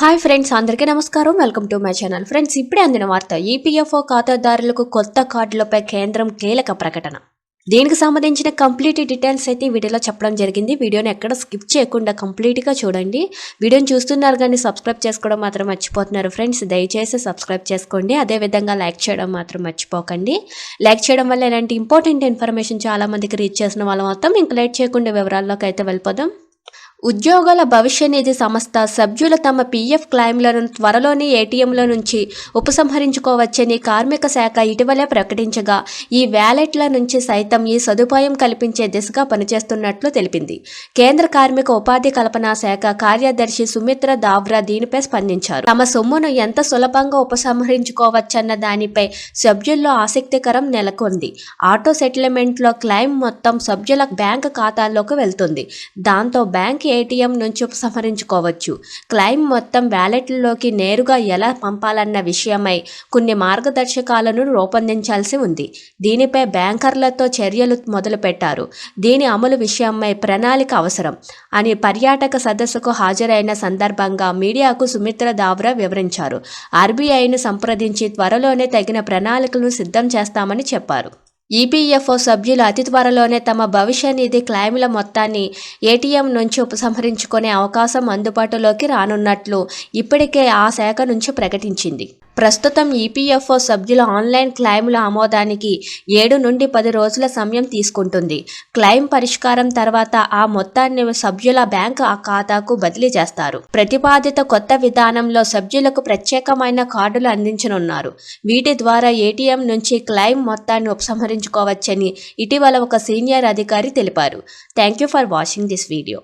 Hi friends అందరికీ నమస్కారం. Welcome to my channel. Friends ఇప్పుడే అందిన వార్త ఈపీఎఫ్ఓ ఖాతాదారులకు కొత్త కార్డులపై కేంద్రం కీలక ప్రకటన. దీనికి సంబంధించిన కంప్లీట్ డీటెయిల్స్ అయితే వీడియోలో చెప్పడం జరిగింది. వీడియోని ఎక్కడ స్కిప్ చేయకుండా కంప్లీట్గా చూడండి. వీడియోని చూస్తున్నారు కానీ సబ్స్క్రైబ్ చేసుకోవడం మాత్రం మర్చిపోతున్నారు ఫ్రెండ్స్. దయచేసి సబ్స్క్రైబ్ చేసుకోండి. అదేవిధంగా లైక్ చేయడం మాత్రం మర్చిపోకండి. లైక్ చేయడం వల్ల ఇలాంటి ఇంపార్టెంట్ ఇన్ఫర్మేషన్ చాలా మందికి రీచ్ చేసిన వాళ్ళ మొత్తం ఇంకా లేట్ చేయకుండా వివరాల్లోకి అయితే వెళ్ళిపోదాం. ఉద్యోగుల భవిష్య నిధి సంస్థ సభ్యులు తమ పీఎఫ్ క్లైమ్లను త్వరలోనే ఏటీఎంల నుంచి ఉపసంహరించుకోవచ్చని కార్మిక శాఖ ఇటీవలే ప్రకటించగా ఈ వ్యాలెట్ల నుంచి సైతం ఈ సదుపాయం కల్పించే దిశగా పనిచేస్తున్నట్లు తెలిపింది. కేంద్ర కార్మిక ఉపాధి కల్పన శాఖ కార్యదర్శి సుమిత్ర దావ్రా దీనిపై స్పందించారు. తమ సొమ్మును ఎంత సులభంగా ఉపసంహరించుకోవచ్చన్న దానిపై సభ్యుల్లో ఆసక్తికరం నెలకొంది. ఆటో సెటిల్మెంట్లో క్లైమ్ మొత్తం సభ్యుల బ్యాంక్ ఖాతాల్లోకి వెళ్తుంది. దాంతో బ్యాంక్ ఏటీఎం నుంచి ఉపసంహరించుకోవచ్చు. క్లైమ్ మొత్తం వ్యాలెట్లలోకి నేరుగా ఎలా పంపాలన్న విషయమై కొన్ని మార్గదర్శకాలను రూపొందించాల్సి ఉంది. దీనిపై బ్యాంకర్లతో చర్యలు మొదలుపెట్టారు. దీని అమలు విషయమై ప్రణాళిక అవసరం అని పర్యాటక సదస్సుకు హాజరైన సందర్భంగా మీడియాకు సుమిత్ర దావ్రా వివరించారు. ఆర్బీఐను సంప్రదించి త్వరలోనే తగిన ప్రణాళికలను సిద్ధం చేస్తామని చెప్పారు. ఈపీఎఫ్ఓ సభ్యులు అతి త్వరలోనే తమ భవిష్య నిధి క్లెయిమ్ల మొత్తాన్ని ఏటీఎం నుంచి ఉపసంహరించుకునే అవకాశం అందుబాటులోకి రానున్నట్లు ఇప్పటికే ఆ శాఖ నుంచి ప్రకటించింది. ప్రస్తుతం ఈపీఎఫ్ఓ సభ్యుల ఆన్లైన్ క్లెయిమ్ల ఆమోదానికి ఏడు నుండి పది రోజుల సమయం తీసుకుంటుంది. క్లెయిమ్ పరిష్కారం తర్వాత ఆ మొత్తాన్ని సభ్యుల బ్యాంక్ ఖాతాకు బదిలీ చేస్తారు. ప్రతిపాదిత కొత్త విధానంలో సభ్యులకు ప్రత్యేకమైన కార్డులు అందించనున్నారు. వీటి ద్వారా ఏటీఎం నుంచి క్లెయిమ్ మొత్తాన్ని ఉపసంహరించుకోవచ్చని ఇటీవల ఒక సీనియర్ అధికారి తెలిపారు. Thank you for watching this video.